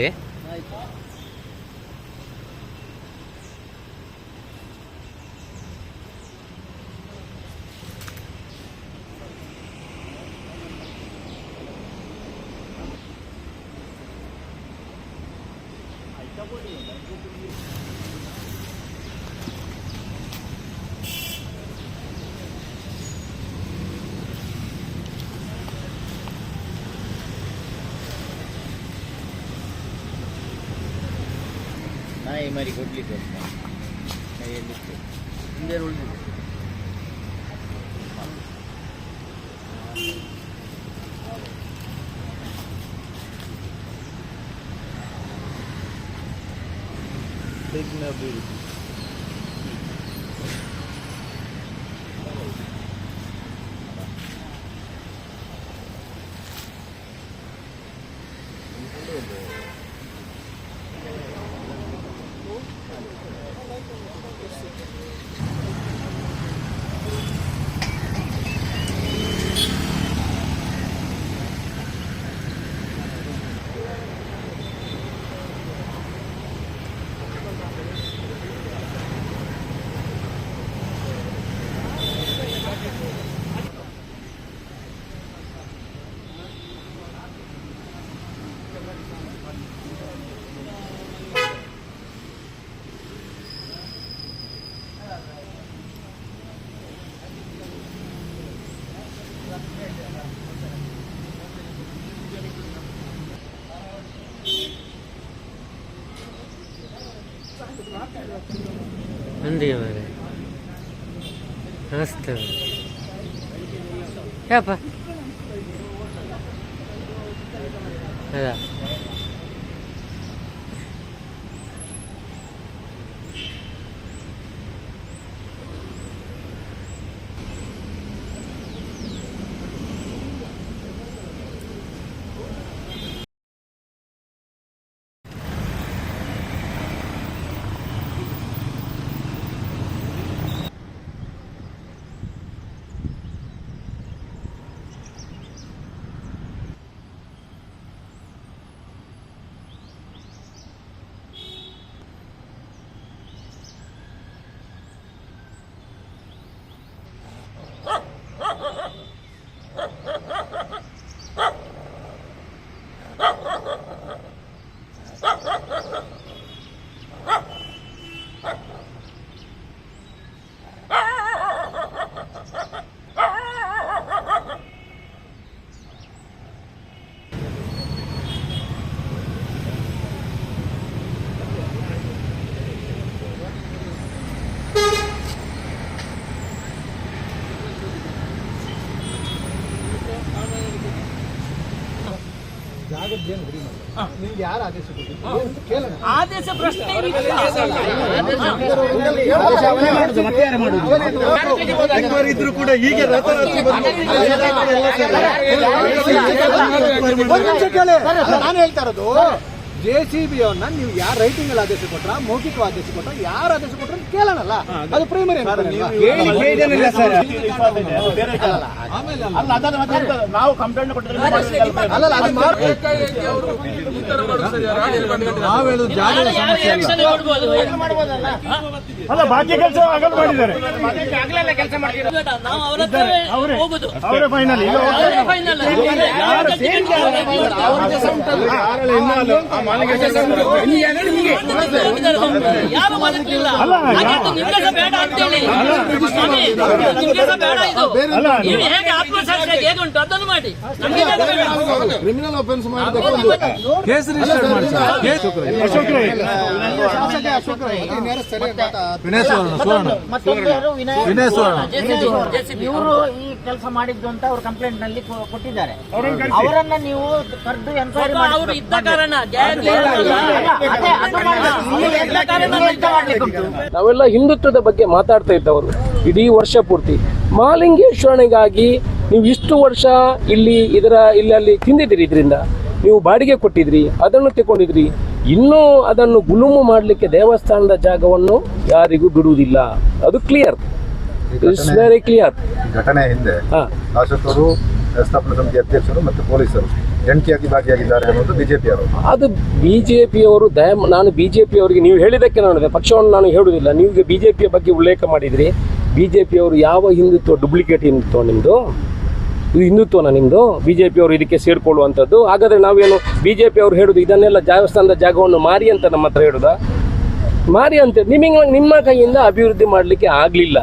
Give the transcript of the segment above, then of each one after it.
ನಾಯಿ Big Nabil. ಬೀಳಿ ನಂದಿಗೆ ಮಾರೆ ನಮಸ್ತೆ ಯಾಪ ಯಾರು ಆದೇಶ ಆದೇಶ ಪ್ರಶ್ನೆ ಇದ್ರು ಕೂಡ ಹೀಗೆ ನಾನು ಹೇಳ್ತಾ ಇರೋದು ಜೆ ಸಿ ಬಿ ಅವ್ರನ್ನ ನೀವು ಯಾರ ರೈಟಿಂಗ್ ಅಲ್ಲಿ ಆದೇಶ ಕೊಟ್ರ ಮೌಖಿಕ ಆದೇಶ ಕೊಟ್ರ ಯಾರು ಆದೇಶ ಕೊಟ್ರ ಕೇಳೋಣಲ್ಲ. ಅದು. ಪ್ರೈಮರಿ ನಾವು ಕಂಪ್ಲೇಂಟ್ ಕೊಟ್ಟಿದ್ರೆ ಅಲ್ಲಲ್ಲ ಅದು ಮಾಡ್- ನಾಳೆ election ನೋಡ್ಬೋದು. ಅಲ್ಲ ಬಾಕಿ ಕೆಲಸ ಆಗಲ್ ಮಾಡಿದ್ದಾರೆ. ನಾವು ಅವ್ರ ಹತ್ರವೇ ಹೋಗುದು. ಅವರೇ ಫೈನಲ್ ಅಲ್ಲ. ಬೇಡ ಇದು. ನೀವು ಹೇಗೆ ಆತ್ಮಸಾಕ್ಷಿ ಅದನ್ನು ಮಾಡಿ. ಕ್ರಿಮಿನಲ್. ಇವರು ಈ ಕೆಲಸ ಮಾಡಿದ್ದು ಅಂತ ಅವ್ರು ಕಂಪ್ಲೇಂಟ್ನಲ್ಲಿ ಕೊಟ್ಟಿದ್ದಾರೆ. ಅವರನ್ನ ನೀವು ಕರೆದು ಎನ್ಕ್ವೈರಿ ಅವರು ಇದ್ದ ಕಾರಣ ನಾವೆಲ್ಲ ಹಿಂದುತ್ವದ ಬಗ್ಗೆ ಮಾತಾಡ್ತಾ ಇದ್ದವರು. ಇಡೀ ವರ್ಷ ಪೂರ್ತಿ ಮಾಲಿಂಗೇಶ್ವರನಿಗಾಗಿ ನೀವು ಇಷ್ಟು ವರ್ಷ ಇಲ್ಲಿ ಇದರ ಇಲ್ಲಿ ಅಲ್ಲಿ ತಿಂದಿದ್ದೀರಿ ಇದರಿಂದ. ನೀವು ಬಾಡಿಗೆ ಕೊಟ್ಟಿದ್ರಿ ಅದನ್ನು ತಗೊಂಡಿದ್ರಿ ಇನ್ನೂ ಅದನ್ನು ಗುಲುಮು ಮಾಡಲಿಕ್ಕೆ ದೇವಸ್ಥಾನದ ಜಾಗವನ್ನು ಯಾರಿಗೂ ಬಿಡುವುದಿಲ್ಲ. ಅದು ಕ್ಲಿಯರ್ ಇಟ್ಸ್ ವೆರಿ ಕ್ಲಿಯರ್ ಘಟನೆ ಹಿಂದೆ ಶಾಸಕರು ವ್ಯವಸ್ಥಾಪನಾ ಸಮಿತಿ ಅಧ್ಯಕ್ಷರು ಮತ್ತು ಪೊಲೀಸರು ಜಂಟಿಯಾಗಿ ಭಾಗಿಯಾಗಿದ್ದಾರೆ ಅನ್ನೋದು ಬಿಜೆಪಿಯವರು ಅದು ಬಿಜೆಪಿಯವರು ದಯ ನಾನು ಬಿಜೆಪಿಯವರಿಗೆ ನೀವು ಹೇಳಿದ್ದಕ್ಕೆ ನಾನು ಪಕ್ಷವನ್ನು ನಾನು ಹೇಳುವುದಿಲ್ಲ. ನೀವು ಬಿಜೆಪಿಯ ಬಗ್ಗೆ ಉಲ್ಲೇಖ ಮಾಡಿದ್ರಿ. ಬಿ ಜೆ ಪಿಯವರು ಯಾವ ಹಿಂದುತ್ವ ಡುಪ್ಲಿಕೇಟ್ ಹಿಂದುತ್ವ ನಿಮ್ಮದು ಇದು ಹಿಂದುತ್ವನ ನಿಮ್ಮದು ಬಿ ಜೆ ಪಿಯವರು ಇದಕ್ಕೆ ಸೇರಿಕೊಳ್ಳುವಂಥದ್ದು? ಹಾಗಾದರೆ ನಾವೇನು ಬಿ ಜೆ ಪಿಯವರು ಹೇಳೋದು ಇದನ್ನೆಲ್ಲ ದೇವಸ್ಥಾನದ ಜಾಗವನ್ನು ಮಾರಿ ಅಂತ ನಮ್ಮ ಹತ್ರ ಹೇಳುದ? ಮಾರಿ ಅಂತ ನಿಮಗೆ ನಿಮ್ಮ ಕೈಯಿಂದ ಅಭಿವೃದ್ಧಿ ಮಾಡಲಿಕ್ಕೆ ಆಗಲಿಲ್ಲ.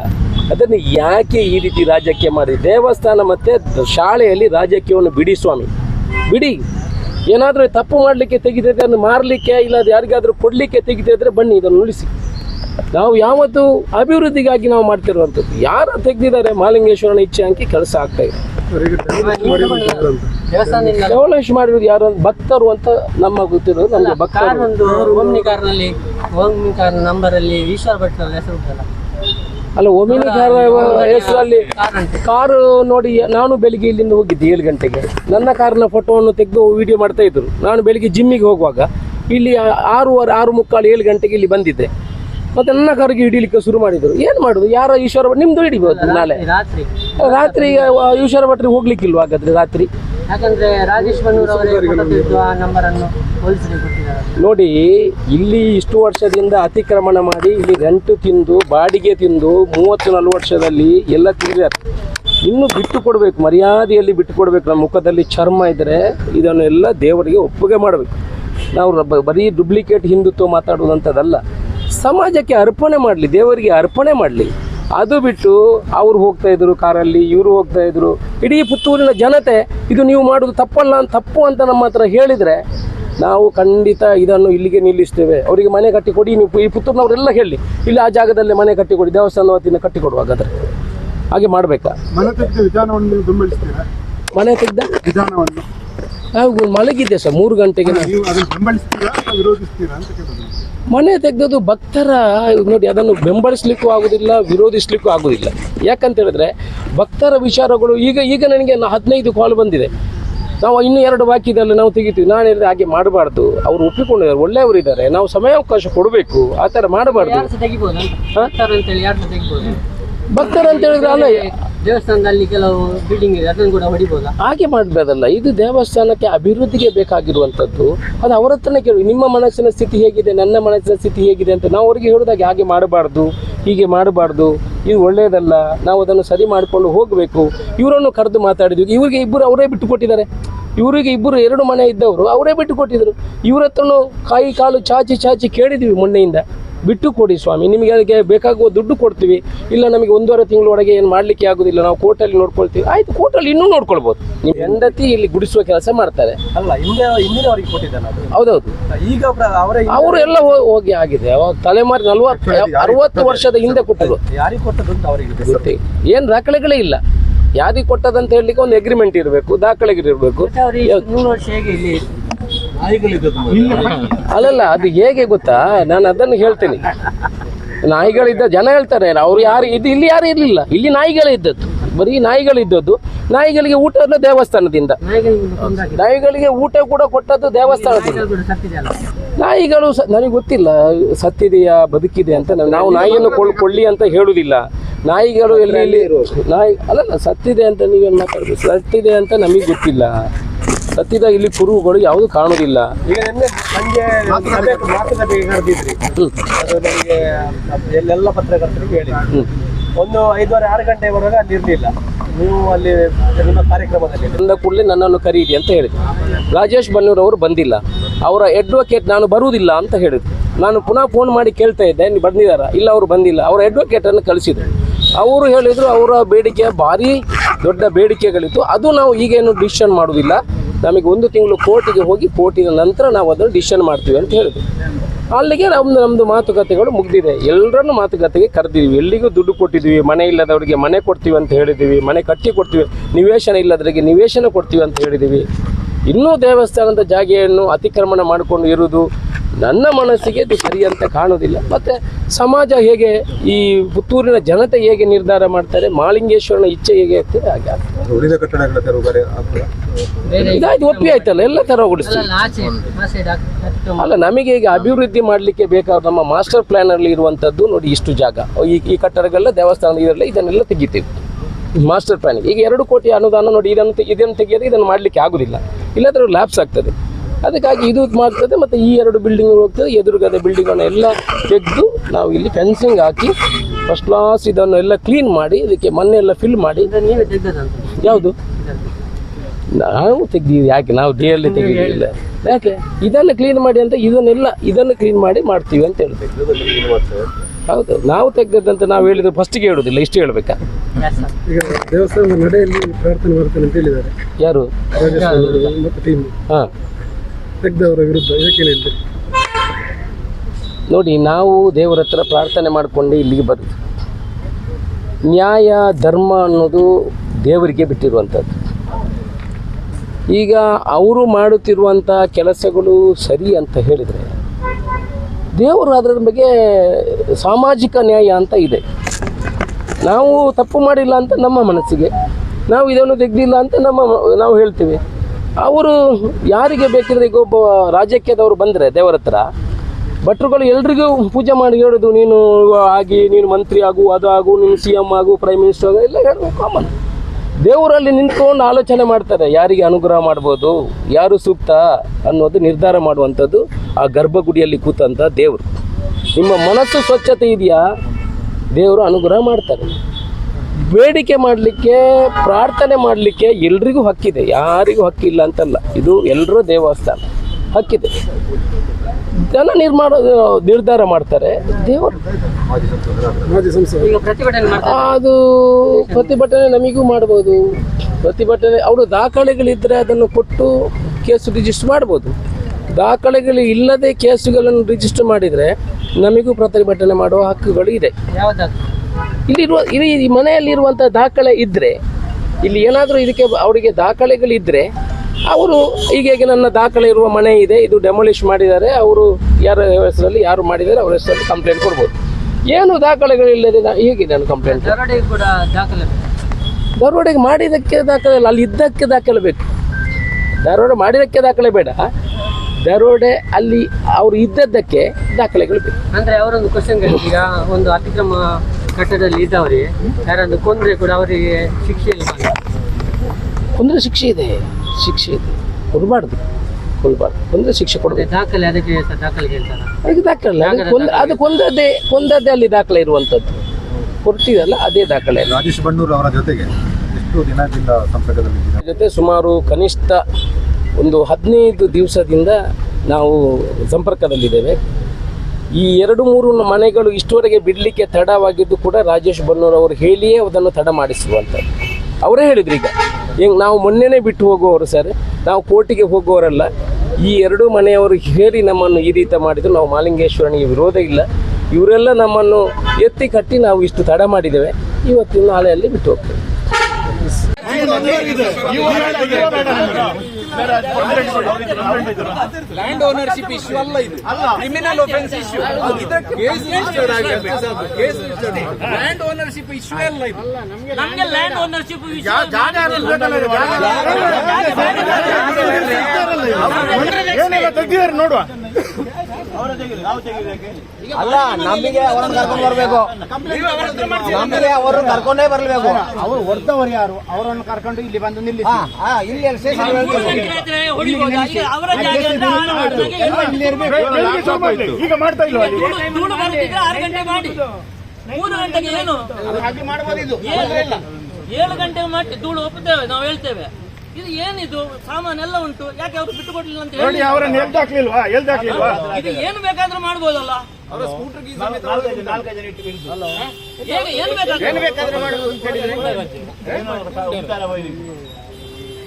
ಅದನ್ನು ಯಾಕೆ ಈ ರೀತಿ ರಾಜಕೀಯ ಮಾಡಿ ದೇವಸ್ಥಾನ ಮತ್ತು ಶಾಲೆಯಲ್ಲಿ ರಾಜಕೀಯವನ್ನು ಬಿಡಿ ಸ್ವಾಮಿ. ಬಿಡಿ. ಏನಾದರೂ ತಪ್ಪು ಮಾಡಲಿಕ್ಕೆ ತೆಗೆದಿದ್ರೆ ಅದನ್ನು ಮಾರಲಿಕ್ಕೆ ಇಲ್ಲ, ಅದು ಯಾರಿಗಾದರೂ ಕೊಡಲಿಕ್ಕೆ ತೆಗೆದಿದ್ರೆ ಬನ್ನಿ, ಇದನ್ನು ಉಳಿಸಿ. ನಾವು ಯಾವತ್ತು ಅಭಿವೃದ್ಧಿಗಾಗಿ ನಾವು ಮಾಡ್ತಿರುವಂಥದ್ದು. ಯಾರು ತೆಗೆದಿದ್ದಾರೆ? ಮಾಲಿಂಗೇಶ್ವರನ ಇಚ್ಛೆ ಅಂಕಿ ಕೆಲಸ ಆಗ್ತಾ ಇದೆ. ಡೆವಲಪ್ ಮಾಡಿರೋದು ಯಾರು ಭಕ್ತರು ಅಂತ ನಮ್ಮ ಗೊತ್ತಿರೋದು ನಮಗೆ ಭಕ್ತರು. ಒಂದು ಓಮ್ನಿ ಕಾರ್ನಲ್ಲಿ ಓಮ್ನಿ ಕಾರ್ ನಂಬರ್ ಅಲ್ಲಿ ಈಶ್ವರ ಭಟ್ರ ಹೆಸರು ಉಂಟಲ್ಲ? ಅಲ್ಲ ಒಮಿನಿ ಕಾರ್ ಹೆಸರಲ್ಲಿ ಕಾರು ನೋಡಿ ನಾನು ಬೆಳಿಗ್ಗೆ ಇಲ್ಲಿಂದ ಹೋಗಿದ್ದೆ ಏಳು ಗಂಟೆಗೆ. ನನ್ನ ಕಾರಿನ ಫೋಟೋವನ್ನು ತೆಗೆದು ವಿಡಿಯೋ ಮಾಡ್ತಾ ಇದ್ರು. ನಾನು ಬೆಳಿಗ್ಗೆ ಜಿಮ್ಮಿಗೆ ಹೋಗುವಾಗ ಇಲ್ಲಿ ಆರೂವರೆ ಆರು ಮುಕ್ಕಾಲು ಏಳು ಗಂಟೆಗೆ ಇಲ್ಲಿ ಬಂದಿದ್ದೆ. ಮತ್ತೆ ನನ್ನ ಕಾರಿಗೆ ಹಿಡಿಲಿಕ್ಕೆ ಶುರು ಮಾಡಿದ್ರು. ಏನು ಮಾಡುದು? ಯಾರ ಈಶ್ವರ ಭಟ್- ನಿಮ್ದು ಹಿಡಿಬಹುದು ನಾಳೆ. ರಾತ್ರಿ. ರಾತ್ರಿ ಆ, ಈಶ್ವರ ಭಟ್ರಿಗೆ ಹೋಗ್ಲಿಕ್ಕಿಲ್ವಾ ಹಾಗಾದ್ರೆ ರಾತ್ರಿ? ಯಾಕಂದ್ರೆ ರಾಜೇಶ್ ನೋಡಿ ಇಲ್ಲಿ ಇಷ್ಟು ವರ್ಷದಿಂದ ಅತಿಕ್ರಮಣ ಮಾಡಿ ಇಲ್ಲಿ ರೆಂಟು ತಿಂದು ಬಾಡಿಗೆ ತಿಂದು ಮೂವತ್ತು ನಲ್ವತ್ತು ವರ್ಷದಲ್ಲಿ ಎಲ್ಲ ತಿಂದಿದ್ದಾರೆ ಇನ್ನು ಬಿಟ್ಟು ಕೊಡಬೇಕು ಮರ್ಯಾದೆಯಲ್ಲಿ ಬಿಟ್ಟು ಕೊಡಬೇಕು ನಮ್ಮ ಮುಖದಲ್ಲಿ ಚರ್ಮ ಇದ್ದರೆ ಇದನ್ನೆಲ್ಲ ದೇವರಿಗೆ ಒಪ್ಪಿಗೆ ಮಾಡಬೇಕು. ನಾವು ಬರೀ ಡುಪ್ಲಿಕೇಟ್ ಹಿಂದುತ್ವ ಮಾತಾಡುವಂಥದ್ದಲ್ಲ ಸಮಾಜಕ್ಕೆ ಅರ್ಪಣೆ ಮಾಡಲಿ ದೇವರಿಗೆ ಅರ್ಪಣೆ ಮಾಡಲಿ. ಅದು ಬಿಟ್ಟು ಅವ್ರು ಹೋಗ್ತಾ ಇದ್ರು ಕಾರಲ್ಲಿ ಇವರು ಹೋಗ್ತಾ ಇದ್ರು. ಇಡೀ ಪುತ್ತೂರಿನ ಜನತೆ ಇದು ನೀವು ಮಾಡೋದು ತಪ್ಪಲ್ಲ ಅಂತ ತಪ್ಪು ಅಂತ ನಮ್ಮ ಹತ್ರ ಹೇಳಿದರೆ ನಾವು ಖಂಡಿತ ಇದನ್ನು ಇಲ್ಲಿಗೆ ನಿಲ್ಲಿಸ್ತೇವೆ. ಅವರಿಗೆ ಮನೆ ಕಟ್ಟಿ ಕೊಡಿ ನೀವು ಈ ಪುತ್ತೂರಿನವರೆಲ್ಲ ಹೇಳಿ. ಇಲ್ಲಿ ಆ ಜಾಗದಲ್ಲೇ ಮನೆ ಕಟ್ಟಿ ಕೊಡಿ ದೇವಸ್ಥಾನ ವತಿಯಿಂದ ಕಟ್ಟಿ ಕೊಡುವ ಹಾಗಾದ್ರೆ ಹಾಗೆ ಮಾಡಬೇಕಾ? ಮನೆ ತೆಗೆದ ವಿಧಾನವನ್ನು ನೀವು ಬೆಂಬಲಿಸ್ತೀರಾ? ಮನೆ ತೆಗೆದ? ವಿಧಾನವನ್ನು. ನಾವು ಮಲಗಿದ್ದೆ ಸರ್ ಮೂರು ಗಂಟೆಗೆ. ನಾನು. ನೀವು ಅದನ್ನು ಬೆಂಬಲಿಸ್ತೀರಾ ವಿರೋಧಿಸ್ತೀರಾ ಅಂತ ಕೇಳಿದ್ರು ಮನೆ ತೆಗೆದದ್ದು ಭಕ್ತರ ನೋಡಿ ಅದನ್ನು ಬೆಂಬಲಿಸ್ಲಿಕ್ಕೂ ಆಗೋದಿಲ್ಲ ವಿರೋಧಿಸ್ಲಿಕ್ಕೂ ಆಗೋದಿಲ್ಲ. ಯಾಕಂತ ಹೇಳಿದ್ರೆ ಭಕ್ತರ ವಿಚಾರಗಳು ಈಗ ಈಗ ನನಗೆ ಹದಿನೈದು ಕಾಲ್ ಬಂದಿದೆ. ನಾವು ಇನ್ನೂ ಎರಡು ಬಾಕಿ ಇದೆ ನಾವು ತೆಗಿತೀವಿ. ನಾನು ಹೇಳಿದ್ರೆ ಹಾಗೆ ಮಾಡಬಾರ್ದು. ಅವರು ಒಪ್ಪಿಕೊಂಡಿದ್ದಾರೆ ಒಳ್ಳೆಯವರು ಇದ್ದಾರೆ. ನಾವು ಸಮಯಾವಕಾಶ ಕೊಡಬೇಕು. ಆ ಥರ ಮಾಡಬಾರ್ದು. ಭಕ್ತರು ಅಂತ ಹೇಳಿದ್ರೆ ಅಲ್ಲ ದೇವಸ್ಥಾನದಲ್ಲಿ ಕೆಲವು ಬಿಲ್ಡಿಂಗ್ ಇದೆ ಅದನ್ನು ಕೂಡ ಹೊಡಿಬೋದಾ? ಹಾಗೆ ಮಾಡಬೇಕಲ್ಲ ಇದು ದೇವಸ್ಥಾನಕ್ಕೆ ಅಭಿವೃದ್ಧಿಗೆ ಬೇಕಾಗಿರುವಂಥದ್ದು ಅದು ಅವರ ಹತ್ರನೇ ಕೇಳಿ ನಿಮ್ಮ ಮನಸ್ಸಿನ ಸ್ಥಿತಿ ಹೇಗಿದೆ ನನ್ನ ಮನಸ್ಸಿನ ಸ್ಥಿತಿ ಹೇಗಿದೆ ಅಂತ ನಾವು ಅವರಿಗೆ ಹೇಳಿದಾಗ ಹಾಗೆ ಮಾಡಬಾರ್ದು ಹೀಗೆ ಮಾಡಬಾರ್ದು ಇದು ಒಳ್ಳೆಯದಲ್ಲ ನಾವು ಅದನ್ನು ಸರಿ ಮಾಡಿಕೊಂಡು ಹೋಗಬೇಕು. ಇವರನ್ನು ಕರೆದು ಮಾತಾಡಿದ್ವಿ ಇವರಿಗೆ ಇಬ್ಬರು ಅವರೇ ಬಿಟ್ಟು ಕೊಟ್ಟಿದ್ದಾರೆ. ಇವರಿಗೆ ಇಬ್ಬರು ಎರಡು ಮನೆ ಇದ್ದವರು ಅವರೇ ಬಿಟ್ಟು ಕೊಟ್ಟಿದ್ರು. ಇವ್ರ ಹತ್ರನೂ ಕಾಯಿ ಕಾಲು ಚಾಚಿ ಚಾಚಿ ಕೇಳಿದ್ವಿ ಮೊನ್ನೆಯಿಂದ. ಬಿಟ್ಟು ಕೊಡಿ ಸ್ವಾಮಿ. ನಿಮಗೆ ಅದಕ್ಕೆ ಬೇಕಾಗುವ ದುಡ್ಡು ಕೊಡ್ತೀವಿ. ಇಲ್ಲ ನಮಗೆ ಒಂದೂವರೆ ತಿಂಗಳೊಳಗೆ ಏನು ಮಾಡಲಿಕ್ಕೆ ಆಗೋದಿಲ್ಲ. ನಾವು ಕೋರ್ಟಲ್ಲಿ ನೋಡ್ಕೊಳ್ತೀವಿ. ಆಯ್ತು ಕೋರ್ಟಲ್ಲಿ ಇನ್ನೂ ನೋಡ್ಕೊಳ್ಬೋದು. ನಿಮ್ಮ ಹೆಂಡತಿ ಇಲ್ಲಿ ಗುಡಿಸುವ ಕೆಲಸ ಮಾಡ್ತಾರೆ. ಅಲ್ಲ ಹಿಂದೆ ಹಿಂದಿನವರಿಗೆ ಕೊಟ್ಟಿದ್ದಾನೆ ಅದು. ಹೌದೌದು. ಈಗ ಅವರ ಎಲ್ಲ ಹೋಗಿ ಆಗಿದೆ. ತಲೆಮಾರಿ ನಲ್ವತ್ತು ಅರವತ್ತು ವರ್ಷದ ಹಿಂದೆ ಕೊಟ್ಟರು ಯಾರಿಗೆ ಕೊಟ್ಟದ್ದು ಅಂತ ಅವರಿಗೆ ಗೊತ್ತೇ ಏನು ದಾಖಲೆಗಳೇ ಇಲ್ಲ. ಯಾರಿಗೆ ಕೊಟ್ಟದಂತ ಹೇಳಲಿಕ್ಕೆ ಒಂದು ಅಗ್ರಿಮೆಂಟ್ ಇರಬೇಕು ದಾಖಲೆಗಳಿರಬೇಕು. ಅಲ್ಲಲ್ಲ ಅದು ಹೇಗೆ ಗೊತ್ತಾ? ನಾನು ಅದನ್ನು ಹೇಳ್ತೇನೆ. ನಾಯಿಗಳಿದ್ದ ಜನ ಹೇಳ್ತಾರೆ ಅವ್ರು ಯಾರು ಇದು ಇಲ್ಲಿ ಯಾರು ಇರಲಿಲ್ಲ. ಇಲ್ಲಿ ನಾಯಿಗಳೇ ಇದ್ದದ್ದು ಬರೀ ನಾಯಿಗಳಿದ್ದದ್ದು. ನಾಯಿಗಳಿಗೆ ಊಟ ದೇವಸ್ಥಾನದಿಂದ. ನಾಯಿಗಳಿಗೆ ಊಟ ಕೂಡ ಕೊಟ್ಟದ್ದು ದೇವಸ್ಥಾನದಿಂದ. ನಾಯಿಗಳು ನನಗೆ ಗೊತ್ತಿಲ್ಲ ಸತ್ತಿದೆಯಾ ಬದುಕಿದೆ ಅಂತ. ನಾವು ನಾಯಿಯನ್ನು ಕೊಳ್ಕೊಳ್ಳಿ ಅಂತ ಹೇಳುವುದಿಲ್ಲ. ನಾಯಿಗಳು ಎಲ್ಲಿ ಎಲ್ಲಿ ನಾಯಿ ಅಲ್ಲಲ್ಲ ಸತ್ತಿದೆ ಅಂತ ನೀವೇನು ಮಾತಾಡೋದು ಸತ್ತಿದೆ ಅಂತ ನಮಗೆ ಗೊತ್ತಿಲ್ಲ. ಸತ್ತಿದ ಇಲ್ಲಿ ಕುರುಹುಗಳು ಯಾವುದು ಕಾಣುವುದಿಲ್ಲ. ಈಗ ನಿನ್ನೆ ಸಂಜೆ ಸಭೆ ಮಾತುಕತೆ ನಡೆದಿದ್ರಿ. ಅದು ನನಗೆ ಎಲ್ಲೆಲ್ಲ ಪತ್ರಕರ್ತರಿಗೆ ಹೇಳಿ. ಒಂದು ಐದುವರೆ ಆರು ಗಂಟೆವರೆಗೆ ಅಲ್ಲಿ ಇರಲಿಲ್ಲ ನೀವು ಅಲ್ಲಿ ನಿಮ್ಮ ಕಾರ್ಯಕ್ರಮದಲ್ಲಿ ಬಂದ ಕೂಡಲೇ ನನ್ನನ್ನು ಕರೀರಿ ಅಂತ ಹೇಳಿದ್ರು. ರಾಜೇಶ್ ಬನ್ನೂರ್ ಅವರು ಬಂದಿಲ್ಲ. ಅವರ ಅಡ್ವೊಕೇಟ್ ನಾನು ಬರುವುದಿಲ್ಲ ಅಂತ ಹೇಳಿದ್ರು. ನಾನು ಪುನಃ ಫೋನ್ ಮಾಡಿ ಕೇಳ್ತಾ ಇದ್ದೆ ನೀವು ಬಂದಿದ್ದಾರ? ಇಲ್ಲ ಅವರು ಬಂದಿಲ್ಲ. ಅವರ ಅಡ್ವೊಕೇಟನ್ನು ಕಳಿಸಿದ್ರು. ಅವರು ಹೇಳಿದರು ಅವರ ಬೇಡಿಕೆ ಭಾರಿ ದೊಡ್ಡ ಬೇಡಿಕೆಗಳಿತ್ತು. ಅದು ನಾವು ಈಗೇನು ಡಿಸಿಷನ್ ಮಾಡುವುದಿಲ್ಲ. ನಮಗೆ ಒಂದು ತಿಂಗಳು ಕೋರ್ಟಿಗೆ ಹೋಗಿ ಕೋರ್ಟಿನ ನಂತರ ನಾವು ಅದನ್ನು ಡಿಸಿಷನ್ ಮಾಡ್ತೀವಿ ಅಂತ ಹೇಳಿದ್ವಿ ಅಲ್ಲಿಗೆ ನಮ್ದು ನಮ್ಮದು ಮಾತುಕತೆಗಳು ಮುಗಿದಿದೆ. ಎಲ್ಲರನ್ನು ಮಾತುಕತೆಗೆ ಕರೆದಿದ್ವಿ ಎಲ್ಲಿಗೂ ದುಡ್ಡು ಕೊಟ್ಟಿದ್ವಿ ಮನೆ ಇಲ್ಲದವರಿಗೆ ಮನೆ ಕೊಡ್ತೀವಿ ಅಂತ ಹೇಳಿದ್ದೀವಿ. ಮನೆ ಕಟ್ಟಿ ಕೊಡ್ತೀವಿ. ನಿವೇಶನ ಇಲ್ಲದವರಿಗೆ ನಿವೇಶನ ಕೊಡ್ತೀವಿ ಅಂತ ಹೇಳಿದ್ದೀವಿ. ಇನ್ನೂ ದೇವಸ್ಥಾನದ ಜಾಗೆಯನ್ನು ಅತಿಕ್ರಮಣ ಮಾಡಿಕೊಂಡು ಇರುವುದು ನನ್ನ ಮನಸ್ಸಿಗೆ ಇದು ಸರಿ ಅಂತ ಕಾಣೋದಿಲ್ಲ. ಮತ್ತು ಸಮಾಜ ಹೇಗೆ ಈ ಪುತ್ತೂರಿನ ಜನತೆ ಹೇಗೆ ನಿರ್ಧಾರ ಮಾಡ್ತಾರೆ ಮಾಲಿಂಗೇಶ್ವರನ ಇಚ್ಛೆ ಹೇಗೆ ಆಗ್ತದೆ ಹಾಗೆ ಆಗ್ತದೆ. ಉಳಿದ ಕಟ್ಟಡಗಳ ತೆರವುಗಾರಿ ಆಗ್ತದೆ? ಇದಾಯ್ತು ಒಪ್ಪಿ ಆಯ್ತಲ್ಲ ಎಲ್ಲ ತೆರವುಗೊಳಿಸ್ತೀವಿ ಅಲ್ಲ, ನಮಗೆ ಈಗ ಅಭಿವೃದ್ಧಿ ಮಾಡಲಿಕ್ಕೆ ಬೇಕಾದ ನಮ್ಮ ಮಾಸ್ಟರ್ ಪ್ಲಾನ್ ಅಲ್ಲಿ ಇರುವಂತದ್ದು ನೋಡಿ ಇಷ್ಟು ಜಾಗ. ಈ ಈ ಕಟ್ಟಡಗಳೆಲ್ಲ ದೇವಸ್ಥಾನ ಇರಲ್ಲ ಇದನ್ನೆಲ್ಲ ತೆಗಿತೀವಿ. ಮಾಸ್ಟರ್ ಪ್ಲ್ಯಾನಿಗೆ ಈಗ ಎರಡು ಕೋಟಿ ಅನುದಾನ ನೋಡಿ ಇದನ್ನು ಇದನ್ನು ತೆಗೆಯೋದು ಇದನ್ನು ಮಾಡಲಿಕ್ಕೆ ಆಗುದಿಲ್ಲ. ಇಲ್ಲದ್ರೆ ಲ್ಯಾಬ್ಸ್ ಆಗ್ತದೆ. ಅದಕ್ಕಾಗಿ ಇದು ಮಾಡ್ತದೆ ಮತ್ತು ಈ ಎರಡು ಬಿಲ್ಡಿಂಗ್ ಹೋಗ್ತದೆ. ಎದುರುಗಡೆ ಬಿಲ್ಡಿಂಗನ್ನು ಎಲ್ಲ ತೆಗೆದು ನಾವು ಇಲ್ಲಿ ಫೆನ್ಸಿಂಗ್ ಹಾಕಿ ಫಸ್ಟ್ ಕ್ಲಾಸ್ ಇದನ್ನು ಎಲ್ಲ ಕ್ಲೀನ್ ಮಾಡಿ ಇದಕ್ಕೆ ಮಣ್ಣೆಲ್ಲ ಫಿಲ್ ಮಾಡಿ. ಯಾವುದು? ನಾವು ತೆಗ್ದಿದ್ದೀವಿ ಯಾಕೆ? ನಾವು ಡೇಯಲ್ಲಿ ತೆಗೆದಿಲ್ಲ ಯಾಕೆ? ಇದನ್ನು ಕ್ಲೀನ್ ಮಾಡಿ ಅಂತ ಇದನ್ನೆಲ್ಲ ಇದನ್ನು ಕ್ಲೀನ್ ಮಾಡಿ ಮಾಡ್ತೀವಿ ಅಂತ ಹೇಳ್ಬೇಕು. ಹೌದು. ನಾವು ತೆಗ್ದದ್ದಂತ ನಾವು ಹೇಳಿದ್ರೆ ಫಸ್ಟಿಗೆ ಹೇಳುದಿಲ್ಲ. ಇಷ್ಟು ಹೇಳ್ಬೇಕಾ? ಈಗ ದೇವಸ್ಥಾನದ ನಡೆಯಲ್ಲಿ ಪ್ರಾರ್ಥನೆ ಅಂತ ಹೇಳಿದ್ದಾರೆ. ಯಾರು? ಟೀಮ್ ಹಾಂ. ತೆಗ್ದವರ ವಿರುದ್ಧ ಏಕೆ ನೋಡಿ, ನಾವು ದೇವರ ಹತ್ರ ಪ್ರಾರ್ಥನೆ ಮಾಡಿಕೊಂಡು ಇಲ್ಲಿಗೆ ಬರ್ತೀವಿ ನ್ಯಾಯ, ಧರ್ಮ ಅನ್ನೋದು ದೇವರಿಗೆ ಬಿಟ್ಟಿರುವಂಥದ್ದು. ಈಗ ಅವರು ಮಾಡುತ್ತಿರುವಂಥ ಕೆಲಸಗಳು ಸರಿ ಅಂತ ಹೇಳಿದರೆ, ದೇವರು ಅದರ ಬಗ್ಗೆ ಸಾಮಾಜಿಕ ನ್ಯಾಯ ಅಂತ ಇದೆ. ನಾವು ತಪ್ಪು ಮಾಡಿಲ್ಲ ಅಂತ ನಮ್ಮ ಮನಸ್ಸಿಗೆ, ನಾವು ಇದನ್ನು ತೆಗೆದಿಲ್ಲ ಅಂತ ನಮ್ಮ ನಾವು ಹೇಳ್ತೀವಿ. ಅವರು ಯಾರಿಗೆ ಬೇಕಿದ್ರೆ ಈಗ ಒಬ್ಬ ರಾಜಕೀಯದವರು ಬಂದರೆ ದೇವರ ಹತ್ರ, ಭಟ್ರುಗಳು ಎಲ್ರಿಗೂ ಪೂಜೆ ಮಾಡಿ ಹೇಳೋದು, ನೀನು ಆಗಿ, ನೀನು ಮಂತ್ರಿ ಆಗು, ಅದು ಆಗು, ನೀನು ಸಿ ಎಂ ಆಗು ಪ್ರೈಮ್ ಮಿನಿಸ್ಟರ್ ಆಗು, ಎಲ್ಲ ಹೇಳೋದು ಕಾಮನ್ ದೇವರಲ್ಲಿ ನಿಂತ್ಕೊಂಡು ಆಲೋಚನೆ ಮಾಡ್ತಾರೆ, ಯಾರಿಗೆ ಅನುಗ್ರಹ ಮಾಡ್ಬೋದು, ಯಾರು ಸೂಕ್ತ ಅನ್ನೋದು ನಿರ್ಧಾರ ಮಾಡುವಂಥದ್ದು ಆ ಗರ್ಭಗುಡಿಯಲ್ಲಿ ಕೂತಂಥ ದೇವರು. ನಿಮ್ಮ ಮನಸ್ಸು ಸ್ವಚ್ಛತೆ ಇದೆಯಾ? ದೇವರು ಅನುಗ್ರಹ ಮಾಡ್ತಾರೆ. ಬೇಡಿಕೆ ಮಾಡಲಿಕ್ಕೆ ಪ್ರಾರ್ಥನೆ ಮಾಡಲಿಕ್ಕೆ ಎಲ್ರಿಗೂ ಹಕ್ಕಿದೆ. ಯಾರಿಗೂ ಹಕ್ಕಿಲ್ಲ ಅಂತಲ್ಲ. ಇದು ಎಲ್ಲರೂ ದೇವಸ್ಥಾನ. ಹಕ್ಕಿದೆ. ಜನ ನಿರ್ಮಾಣ ನಿರ್ಧಾರ ಮಾಡ್ತಾರೆ. ದೇವರು ಅದು ಪ್ರತಿಭಟನೆ ನಮಗೂ ಮಾಡ್ಬೋದು. ಪ್ರತಿಭಟನೆ ಅವರು ದಾಖಲೆಗಳಿದ್ದರೆ ಅದನ್ನು ಕೊಟ್ಟು ಕೇಸು ರಿಜಿಸ್ಟರ್ ಮಾಡ್ಬೋದು. ದಾಖಲೆಗಳು ಇಲ್ಲದೆ ಕೇಸುಗಳನ್ನು ರಿಜಿಸ್ಟರ್ ಮಾಡಿದರೆ ನಮಗೂ ಪ್ರತಿಭಟನೆ ಮಾಡುವ ಹಕ್ಕುಗಳು ಇದೆ. ಇಲ್ಲಿರುವ ಇಲ್ಲಿ ಈ ಮನೆಯಲ್ಲಿರುವಂಥ ದಾಖಲೆ ಇದ್ದರೆ ಇಲ್ಲಿ ಏನಾದರೂ ಇದಕ್ಕೆ ಅವರಿಗೆ ದಾಖಲೆಗಳಿದ್ದರೆ ಅವರು ಈಗ ಈಗ ನನ್ನ ದಾಖಲೆ ಇರುವ ಮನೆ ಇದೆ ಇದು ಡೆಮೊಲಿಷ್ ಮಾಡಿದ್ದಾರೆ ಅವರು ಯಾರ ಹೆಸರಲ್ಲಿ ಯಾರು ಮಾಡಿದ್ದಾರೆ ಅವರ ಹೆಸರಲ್ಲಿ ಕಂಪ್ಲೇಂಟ್ ಕೊಡ್ಬೋದು. ಏನು ದಾಖಲೆಗಳಿಲ್ಲದೆ ಹೇಗೆ ನಾನು ಕಂಪ್ಲೇಂಟ್ ದರೋಡೆಗೆ ಕೂಡ ದಾಖಲೆ ದರೋಡೆಗೆ ಮಾಡಿದ್ದಕ್ಕೆ ದಾಖಲೆ ಇಲ್ಲ ಅಲ್ಲಿ ಇದ್ದಕ್ಕೆ ದಾಖಲೆ ಬೇಕು. ದರೋಡೆ ಮಾಡಿದ್ದಕ್ಕೆ ದಾಖಲೆ ಬೇಡ ದರೋಡೆ ಅಲ್ಲಿ ಅವರು ಇದ್ದದ್ದಕ್ಕೆ ದಾಖಲೆಗಳು ಬೇಕು. ಅಂದರೆ ಅವರೊಂದು ಕ್ವಶನ್ ಈಗ ಒಂದು ಅತಿಕ್ರಮ ಕಟ್ಟಡದಲ್ಲಿ ಇದ್ದವರಿಗೆ ಯಾರಾದ್ರೂ ಕೊಂದ್ರೆ ಕೂಡ ಅವರಿಗೆ ಶಿಕ್ಷೆ ಇಲ್ಲ. ಕೊಂದರೆ ಶಿಕ್ಷೆ ಇದೆ ಶಿಕ್ಷೆ ಇದೆ. ಕೊಡಬಾರ್ದು ಕೊಡಬಾರ್ದು. ಕೊಂದ್ರೆ ಶಿಕ್ಷೆ ಕೊಡಬೇಕು. ದಾಖಲೆ ಅದಕ್ಕೆ ದಾಖಲೆ ಹೇಳ್ತಾರೆ? ಅದಕ್ಕೆ ದಾಖಲೆ ಅದು ಕೊಂದ ಅದು ಕೊಂದದ್ದೇ ಕೊಂದದ್ದೇ ಅಲ್ಲಿ ದಾಖಲೆ ಇರುವಂಥದ್ದು. ಕೊಡ್ತೀವಲ್ಲ ಅದೇ ದಾಖಲೆ ರಾಜೇಶ್ ಬಣ್ಣೂರ್ ಅವರ ಜೊತೆಗೆ ಎಷ್ಟು ದಿನದಿಂದ ಸಂಪರ್ಕದಲ್ಲಿ ಜೊತೆ ಸುಮಾರು ಕನಿಷ್ಠ ಒಂದು ಹದಿನೈದು ದಿವಸದಿಂದ ನಾವು ಸಂಪರ್ಕದಲ್ಲಿದ್ದೇವೆ. ಈ ಎರಡು ಮೂರು ಮನೆಗಳು ಇಷ್ಟುವರೆಗೆ ಬಿಡಲಿಕ್ಕೆ ತಡವಾಗಿದ್ದು ಕೂಡ ರಾಜೇಶ್ ಬನ್ನೂರ್ ಅವರು ಹೇಳಿಯೇ ಅದನ್ನು ತಡ ಮಾಡಿಸುವಂಥದ್ದು. ಅವರೇ ಹೇಳಿದ್ರು ಈಗ. ಹೆಂಗ್ ನಾವು ಮೊನ್ನೆನೇ ಬಿಟ್ಟು ಹೋಗುವವರು ಸರ್. ನಾವು ಕೋರ್ಟಿಗೆ ಹೋಗುವವರಲ್ಲ. ಈ ಎರಡು ಮನೆಯವರು ಹೇಳಿ ನಮ್ಮನ್ನು ಈ ರೀತಿ ಮಾಡಿದ್ರು. ನಾವು ಮಾಲಿಂಗೇಶ್ವರನಿಗೆ ವಿರೋಧ ಇಲ್ಲ. ಇವರೆಲ್ಲ ನಮ್ಮನ್ನು ಎತ್ತಿ ಕಟ್ಟಿ ನಾವು ಇಷ್ಟು ತಡ ಮಾಡಿದ್ದೇವೆ. ಇವತ್ತಿನ ನಾಳೆಯಲ್ಲಿ ಬಿಟ್ಟು ಹೋಗ್ತೇವೆ. ಲ್ಯಾಂಡ್ ಓನರ್ಶಿಪ್ ಇಶ್ಯೂ ಅಲ್ಲ ಇದು. Criminal offence issue case registered ಆಗಬೇಕು. ಕೇಸ್ ಲ್ಯಾಂಡ್ ಓನರ್ಶಿಪ್ ಇಶ್ಯೂ ಅಲ್ಲ ಇದು. ನಮಗೆ ಲ್ಯಾಂಡ್ ಓನರ್ಶಿಪ್ ಏನೆಲ್ಲ ತೆಗ್ದಿದ್ದಾರೆ ನೋಡುವ. ಅಲ್ಲ ನಮಗೆ ಅವರನ್ನು ಕರ್ಕೊಂಡು ಬರಬೇಕು. ನಮಗೆ ಅವರು ಕರ್ಕೊಂಡೇ ಬರಬೇಕು. ಅವರು ಹೊಡೆದವರು ಯಾರು? ಅವರನ್ನು ಕರ್ಕೊಂಡು ಇಲ್ಲಿ ಬಂದು ನಿಲ್ಲಿಸಿ. ಇಲ್ಲಿ ಈಗ ಮಾಡ್ತಾ ಮೂರು ಗಂಟೆಗೆ ಏನು? ಏಳು ಗಂಟೆಗೆ ಮಾಡಿ ಧೂಳು ಒಪ್ಪುತ್ತೇವೆ ನಾವು ಹೇಳ್ತೇವೆ. ಇದು ಏನಿದು? ಸಾಮಾನೆಲ್ಲ ಉಂಟು. ಯಾಕೆ ಅವರು ಬಿಟ್ಟು ಕೊಡ್ಲಿಲ್ಲ ಅಂತ ನೋಡಿ ಹೇಳಿ. ಅವರನ್ನು ಎಲ್ದು ಹಾಕ್ಲಿಲ್ವಾ? ಎಲ್ದು ಹಾಕ್ಲಿಲ್ವಾ? ಇದು ಏನು ಬೇಕಾದ್ರೂ ಮಾಡ್ಬೋದಲ್ಲ. ಹೇಗೆ ಏನು ಬೇಕಾದ್ರೂ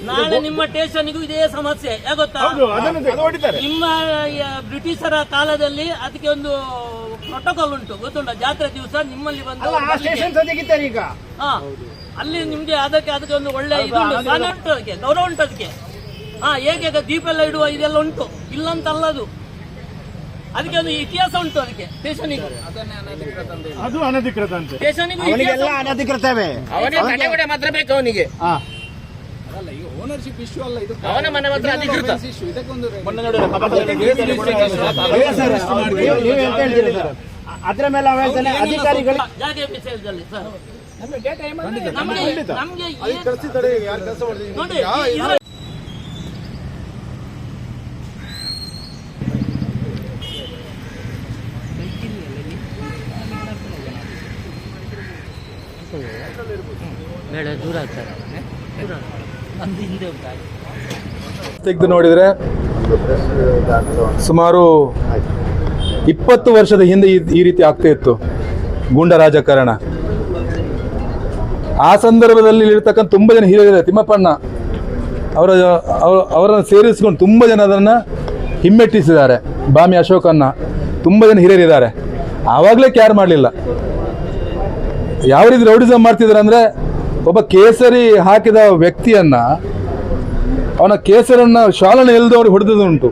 ನಾಳೆ ನಿಮ್ಮ ಸ್ಟೇಷನ್ಗೂ ಇದೇ ಸಮಸ್ಯೆ. ಯಾಕೆ ಗೊತ್ತಾ? ಹೌದು ಅದನ್ನು ತೆಗ್ದು ಹೊಡಿತಾರೆ. ನಿಮ್ಮ ಬ್ರಿಟಿಷರ ಕಾಲದಲ್ಲಿ ಅದಕ್ಕೆ ಒಂದು ಪ್ರೋಟೋಕಾಲ್ ಉಂಟು. ಗೊತ್ತುಂಟ? ಜಾತ್ರೆ ದಿವಸ ನಿಮ್ಮಲ್ಲಿ ಬಂದು ಸ್ಟೇಷನ್ ಸದ್ಯಕ್ಕಿದ್ದಾರೆ ಈಗ. ಹಾ. ಅಲ್ಲಿ ನಿಮ್ಗೆ ಅದಕ್ಕೆ ಅದಕ್ಕೆ ಒಂದು ಒಳ್ಳೆ ಇದು ಉಂಟು ಉಂಟು ಅದಕ್ಕೆ ಗೌರವ ಉಂಟು ಅದಕ್ಕೆ ಹಾ ಹೇಗೆ ದೀಪ ಎಲ್ಲ ಇಡುವ ಇದೆಲ್ಲ ಉಂಟು ಇಲ್ಲ ಅಂತ ಅಲ್ಲ ಅದು ಅದಕ್ಕೆ ಒಂದು ಇತಿಹಾಸ ಉಂಟು ಅದಕ್ಕೆ ಸ್ಟೇಷನಿಗೆ. ಅದು ಅನಧಿಕೃತ ಅಂತ. ಸ್ಟೇಷನಿಗೂ ಅವನಿಗೆಲ್ಲ ಅನಧಿಕೃತವೇ? ಮಾತ್ರ ಬೇಕು ಅವನಿಗೆ. ಓನರ್ಶಿಪ್ ಇಶ್ಯೂ ಅಲ್ಲ ಇದು ಅವನ ಮನೆ ಮಾತ್ರ ಅಧಿಕೃತ. ಇಶ್ಯೂ ಇದಕ್ಕೊಂದು ನೀವು ಎಂತ ಸರ್? ಅದ್ರ ಮೇಲೆ ಅಧಿಕಾರಿಗಳು ಜಾಗ ವಿಷಯದಲ್ಲಿ ಸರ್. ನೋಡಿದ್ರೆ ಬೇಡ ದೂರ ಆಗ್ತಾರೆ. ದೂರ ನಂದು ಹಿಂದೆ ಉಂಟು ತೆಗೆದು ನೋಡಿದರೆ ಸುಮಾರು ಇಪ್ಪತ್ತು ವರ್ಷದ ಹಿಂದೆ ಈ ರೀತಿ ಆಗ್ತಾ ಇತ್ತು ಗೂಂಡ ರಾಜಕಾರಣ ಆ ಸಂದರ್ಭದಲ್ಲಿ ಇರ್ತಕ್ಕಂಥ ತುಂಬ ಜನ ಹಿರಿಯರಿದ್ದಾರೆ. ತಿಮ್ಮಪ್ಪಣ್ಣ ಅವರ ಅವ- ಅವರನ್ನು ಸೇರಿಸಿಕೊಂಡು ತುಂಬ ಜನ ಅದನ್ನು ಹಿಮ್ಮೆಟ್ಟಿಸಿದ್ದಾರೆ. ಬಾಮಿ ಅಶೋಕನ್ನ ತುಂಬ ಜನ ಹಿರಿಯರಿದ್ದಾರೆ. ಆವಾಗಲೇ ಕ್ಯಾರ್ ಮಾಡಲಿಲ್ಲ. ಯಾವ ರೀತಿ ರೌಡಿಸಮ್ ಮಾಡ್ತಿದ್ದಾರೆ ಅಂದರೆ ಒಬ್ಬ ಕೇಸರಿ ಹಾಕಿದ ವ್ಯಕ್ತಿಯನ್ನ, ಅವನ ಕೇಸರನ್ನ ಶಾಲನ ಎಲ್ದವ್ರಿಗೆ ಹೊಡೆದುದುಂಟು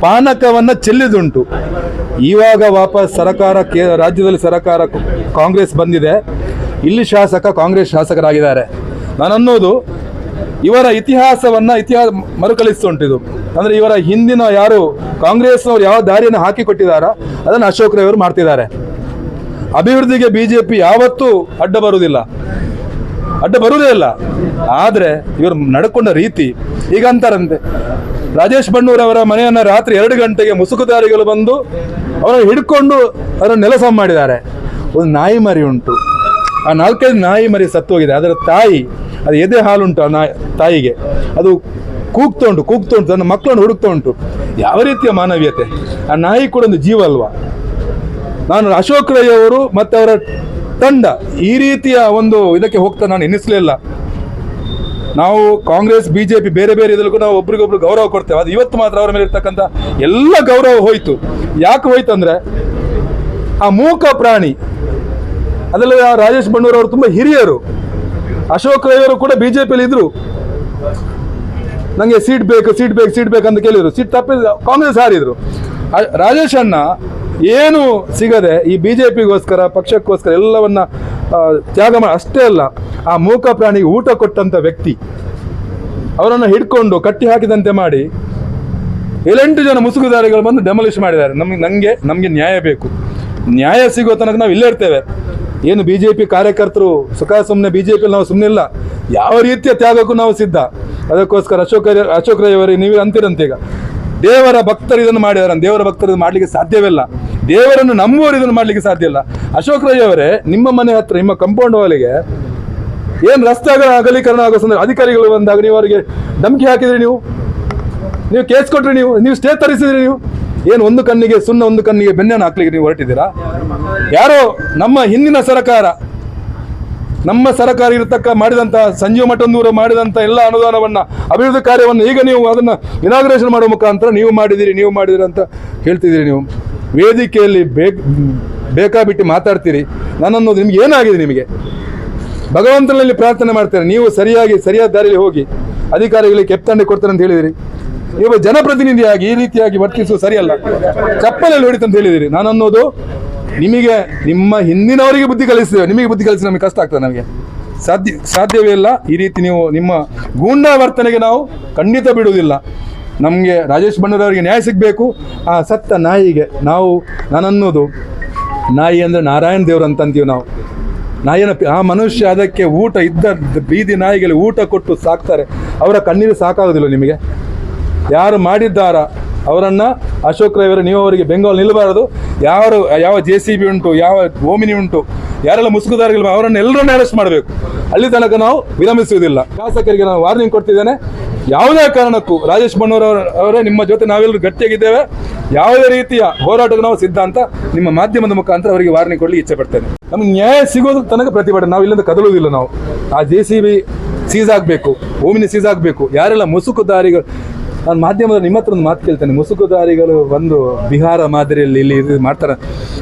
ಪಾನಕವನ್ನ ಚೆಲ್ಲಿದುಂಟು ಇವಾಗ ವಾಪಸ್ ಸರಕಾರ, ಕೇ, ರಾಜ್ಯದಲ್ಲಿ ಸರಕಾರ ಕಾಂಗ್ರೆಸ್ ಬಂದಿದೆ. ಇಲ್ಲಿ ಶಾಸಕ, ಕಾಂಗ್ರೆಸ್ ಶಾಸಕರಾಗಿದ್ದಾರೆ. ನಾನನ್ನೋದು ಇವರ ಇತಿಹಾಸವನ್ನ ಇತಿಹಾಸ ಮರುಕಳಿಸ್ತುಂಟು ಅಂದರೆ ಇವರ ಹಿಂದಿನ ಯಾರು ಕಾಂಗ್ರೆಸ್ನವರು ಯಾವ ದಾರಿಯನ್ನು ಹಾಕಿಕೊಟ್ಟಿದ್ದಾರೋ ಅದನ್ನು ಅಶೋಕ್ ರೈ ಅವರು ಮಾಡ್ತಿದ್ದಾರೆ. ಅಭಿವೃದ್ಧಿಗೆ ಬಿಜೆಪಿ ಯಾವತ್ತೂ ಅಡ್ಡ ಬರುವುದಿಲ್ಲ. ಅಡ್ಡ ಬರುವುದೇ ಇಲ್ಲ. ಆದರೆ ಇವರು ನಡ್ಕೊಂಡ ರೀತಿ ಈಗ ಅಂತಾರಂತೆ ರಾಜೇಶ್ ಬಣ್ಣೂರವರ ಮನೆಯನ್ನ ರಾತ್ರಿ ಎರಡು ಗಂಟೆಗೆ ಮುಸುಕುದಾರಿಗಳು ಬಂದು ಅವರನ್ನು ಹಿಡ್ಕೊಂಡು ಅವರನ್ನು ನೆಲಸ ಮಾಡಿದ್ದಾರೆ. ಒಂದು ನಾಯಿ ಮರಿ ಉಂಟು. ಆ ನಾಲ್ಕೈದು ನಾಯಿ ಮರಿ ಸತ್ತೋಗಿದೆ. ಅದರ ತಾಯಿ, ಅದು ಎದೆ ಹಾಲುಂಟು ಆ ತಾಯಿಗೆ. ಅದು ಕೂಗ್ತಾ ಉಂಟು ಕೂಗ್ತಾ ಉಂಟು. ತನ್ನ ಮಕ್ಕಳನ್ನು ಹುಡುಕ್ತಾ ಉಂಟು. ಯಾವ ರೀತಿಯ ಮಾನವೀಯತೆ? ಆ ನಾಯಿ ಕೂಡ ಒಂದು ಜೀವ ಅಲ್ವಾ? ನಾನು ಅಶೋಕ್ ರೈ ಅವರು ಮತ್ತು ಅವರ ತಂಡ ಈ ರೀತಿಯ ಒಂದು ಇದಕ್ಕೆ ಹೋಗ್ತಾ ನಾನು ಎನಿಸಲಿಲ್ಲ ನಾವು ಕಾಂಗ್ರೆಸ್ ಬಿ ಜೆ ಪಿ ಬೇರೆ ಬೇರೆ ಇದಕ್ಕೂ ನಾವು ಒಬ್ರಿಗೊಬ್ರು ಗೌರವ ಕೊಡ್ತೇವೆ. ಅದು ಇವತ್ತು ಮಾತ್ರ ಅವರ ಮೇಲೆ ಇರ್ತಕ್ಕಂಥ ಎಲ್ಲ ಗೌರವ ಹೋಯಿತು. ಯಾಕೆ ಹೋಯ್ತು ಅಂದ್ರೆ, ಆ ಮೂಕ ಪ್ರಾಣಿ ಅದರಲ್ಲಿ ಆ ರಾಜೇಶ್ ಬಣ್ಣೂರ್ ಅವರು ತುಂಬಾ ಹಿರಿಯರು. ಅಶೋಕ್ ರೈ ಅವರು ಕೂಡ ಬಿಜೆಪಿಯಲ್ಲಿ ಇದ್ರು. ನನಗೆ ಸೀಟ್ ಬೇಕು ಸೀಟ್ ಬೇಕು ಸೀಟ್ ಬೇಕು ಅಂತ ಕೇಳಿದ್ರು. ಸೀಟ್ ತಪ್ಪಿದ ಕಾಂಗ್ರೆಸ್ ಹಾರಿದ್ರು. ರಾಜೇಶ್ ಅಣ್ಣ ಏನು ಸಿಗದೆ ಈ ಬಿಜೆಪಿಗೋಸ್ಕರ, ಪಕ್ಷಕ್ಕೋಸ್ಕರ ಎಲ್ಲವನ್ನ ತ್ಯಾಗ ಮಾಡಿ, ಅಷ್ಟೇ ಅಲ್ಲ, ಆ ಮೂಕ ಪ್ರಾಣಿಗೆ ಊಟ ಕೊಟ್ಟಂತ ವ್ಯಕ್ತಿ, ಅವರನ್ನು ಹಿಡ್ಕೊಂಡು ಕಟ್ಟಿ ಹಾಕಿದಂತೆ ಮಾಡಿ, ಏಳೆಂಟು ಜನ ಮುಸುಗುದಾರಿಗಳು ಬಂದು ಡೆಮಲಿಷ್ ಮಾಡಿದ್ದಾರೆ. ನಮಗೆ ನನಗೆ ನಮಗೆ ನ್ಯಾಯ ಬೇಕು. ನ್ಯಾಯ ಸಿಗೋ ತನಕ ನಾವು ಇಲ್ಲೇ ಇರ್ತೇವೆ. ಏನು ಬಿ ಜೆ ಪಿ ಕಾರ್ಯಕರ್ತರು ಸುಖ ಸುಮ್ಮನೆ ಬಿ ಜೆ ಪಿ ನಾವು ಸುಮ್ಮನೆ ಇಲ್ಲ ಯಾವ ರೀತಿಯ ತ್ಯಾಗಕ್ಕೂ ನಾವು ಸಿದ್ಧ? ಅದಕ್ಕೋಸ್ಕರ ಅಶೋಕ ಅಶೋಕ್ ರೈ ಅವರಿಗೆ ನೀವು ಅಂತಿರಂತೆ ಈಗ. ದೇವರ ಭಕ್ತರು ಇದನ್ನು ಮಾಡಿದಾರೆ. ದೇವರ ಭಕ್ತರು ಮಾಡಲಿಕ್ಕೆ ಸಾಧ್ಯವಿಲ್ಲ. ದೇವರನ್ನು ನಂಬುವವರು ಇದನ್ನು ಮಾಡಲಿಕ್ಕೆ ಸಾಧ್ಯ ಇಲ್ಲ. ಅಶೋಕ್ ರೈ ಅವರೇ ನಿಮ್ಮ ಮನೆ ಹತ್ರ, ನಿಮ್ಮ ಕಂಪೌಂಡ್ ವಾಲಿಗೆ ಏನು ರಸ್ತೆಗಳ ಅಗಲೀಕರಣ ಆಗೋ ಸಂದರ್ಭ ಅಧಿಕಾರಿಗಳು ಬಂದಾಗ ನೀವು ಅವರಿಗೆ ಧಮಕಿ ಹಾಕಿದ್ರಿ ನೀವು? ನೀವು ಕೇಸ್ ಕೊಟ್ರಿ ನೀವು? ನೀವು ಸ್ಟೇ ತರಿಸಿದ್ರಿ ನೀವು? ಏನು ಒಂದು ಕಣ್ಣಿಗೆ, ಸುಣ್ಣ ಒಂದು ಕಣ್ಣಿಗೆ ಬೆಣ್ಣೆಯನ್ನು ಹಾಕ್ಲಿಕ್ಕೆ ನೀವು ಹೊರಟಿದ್ದೀರಾ? ಯಾರೋ ನಮ್ಮ ಹಿಂದಿನ ಸರ್ಕಾರ, ನಮ್ಮ ಸರ್ಕಾರ ಇರತಕ್ಕ ಮಾಡಿದಂತ, ಸಂಜೀವ ಮಠಂದೂರು ಮಾಡಿದಂತ ಎಲ್ಲ ಅನುದಾನವನ್ನ, ಅಭಿವೃದ್ಧಿ ಕಾರ್ಯವನ್ನು ಈಗ ನೀವು ಅದನ್ನ ಇನಾಗ್ರೇಷನ್ ಮಾಡುವ ಮುಖಾಂತರ ನೀವು ಮಾಡಿದಿರಿ ನೀವು ಮಾಡಿದಿರಿ ಅಂತ ಹೇಳ್ತಿದ್ದೀರಿ ನೀವು. ವೇದಿಕೆಯಲ್ಲಿ ಬೇಕ್, ಬೇಕಾಬಿಟ್ಟು ಮಾತಾಡ್ತೀರಿ. ನನ್ನನ್ನು ನಿಮ್ಗೆ ಏನಾಗಿದೆ ನಿಮಗೆ? ಭಗವಂತನಲ್ಲಿ ಪ್ರಾರ್ಥನೆ ಮಾಡ್ತಾರೆ? ನೀವು ಸರಿಯಾಗಿ, ಸರಿಯಾದ ದಾರಿಯಲ್ಲಿ ಹೋಗಿ, ಅಧಿಕಾರಿಗಳಿಗೆ ಕೆಪ್ತಂಡೆ ಕೊಡ್ತಾರೆ ಅಂತ ಹೇಳಿದಿರಿ. ನೀವು ಜನಪ್ರತಿನಿಧಿಯಾಗಿ ಈ ರೀತಿಯಾಗಿ ವರ್ತಿಸುವುದು ಸರಿಯಲ್ಲ. ಚಪ್ಪಲಲ್ಲಿ ಅಂತ ಹೇಳಿದಿರಿ. ನಾನು ಅನ್ನೋದು ನಿಮಗೆ ನಿಮ್ಮ ಹಿಂದಿನವರಿಗೆ ಬುದ್ಧಿ ಕಲಿಸ್ತೇವೆ ನಿಮಗೆ ಬುದ್ಧಿ ಕಲಿಸಿ ನಮಗೆ ಕಷ್ಟ ಆಗ್ತದೆ ನಮಗೆ. ಸಾಧ್ಯ, ಸಾಧ್ಯವೇ ಇಲ್ಲ. ಈ ರೀತಿ ನೀವು ನಿಮ್ಮ ಗೂಂಡಾ ವರ್ತನೆಗೆ ನಾವು ಖಂಡಿತ ಬಿಡುವುದಿಲ್ಲ. ನಮಗೆ ರಾಜೇಶ್ ಬಣ್ಣರವರಿಗೆ ನ್ಯಾಯ ಸಿಗಬೇಕು. ಆ ಸತ್ತ ನಾಯಿಗೆ ನಾವು, ನಾನನ್ನೋದು ನಾಯಿ ಅಂದರೆ ನಾರಾಯಣ ದೇವರು ಅಂತಂತೀವಿ ನಾವು. ನಾಯಿನ ಆ ಮನುಷ್ಯ ಅದಕ್ಕೆ ಊಟ ಇದ್ದ ಬೀದಿ ನಾಯಿಗೆ ಊಟ ಕೊಟ್ಟು ಸಾಕ್ತಾರೆ. ಅವರ ಕಣ್ಣೀರು ಸಾಕಾಗೋದಿಲ್ಲ ನಿಮಗೆ. ಯಾರು ಮಾಡಿದ್ದಾರ ಅವರನ್ನ ಅಶೋಕ್ ರೈ ಅವರು, ನೀವು ಅವರಿಗೆ ಬೆಂಗಾಲ್ ನಿಲ್ಲಬಾರದು. ಯಾರು, ಯಾವ ಜೆ ಸಿ ಬಿ ಉಂಟು, ಯಾವ ಓಮಿನಿ ಉಂಟು, ಯಾರೆಲ್ಲ ಮುಸುಕುದಾರಿಗಳು ಅವರನ್ನ ಎಲ್ಲರನ್ನ ಅರೆಸ್ಟ್ ಮಾಡಬೇಕು. ಅಲ್ಲಿ ತನಕ ನಾವು ವಿರಮಿಸುವುದಿಲ್ಲ ಶಾಸಕರಿಗೆ ನಾನು ವಾರ್ನಿಂಗ್ ಕೊಡ್ತಿದ್ದೇನೆ. ಯಾವುದೇ ಕಾರಣಕ್ಕೂ ರಾಜೇಶ್ ಬಣ್ಣವರವರ ಅವರ, ಅವರೇ, ನಿಮ್ಮ ಜೊತೆ ನಾವೆಲ್ಲರೂ ಗಟ್ಟಿಯಾಗಿದ್ದೇವೆ. ಯಾವುದೇ ರೀತಿಯ ಹೋರಾಟಕ್ಕೆ ನಾವು ಸಿದ್ಧ ಅಂತ ನಿಮ್ಮ ಮಾಧ್ಯಮದ ಮುಖಾಂತರ ಅವರಿಗೆ ವಾರ್ನಿಂಗ್ ಕೊಡಲಿ ಇಚ್ಛೆ ಪಡ್ತೇನೆ. ನಮ್ಗೆ ನ್ಯಾಯ ಸಿಗೋದು ತನಕ ಪ್ರತಿಭಟನೆ, ನಾವು ಇಲ್ಲಿಂದ ಕದಲುವುದಿಲ್ಲ ನಾವು. ಆ ಜೆ ಸಿ ಬಿ ಸೀಸ್ ಆಗಬೇಕು, ಓಮಿನಿ ಸೀಸ್ ಆಗಬೇಕು, ಯಾರೆಲ್ಲ ಮುಸುಕುದಾರಿಗಳು ನಾನು ಮಾಧ್ಯಮದ ನಿಮ್ಮ ಹತ್ರ ಒಂದು ಮಾತು ಕೇಳ್ತೇನೆ. ಮುಸುಕುದಾರಿಗಳು ಒಂದು ಬಿಹಾರ ಮಾದರಿಯಲ್ಲಿ ಇಲ್ಲಿ ಇದು ಮಾಡ್ತಾರೆ.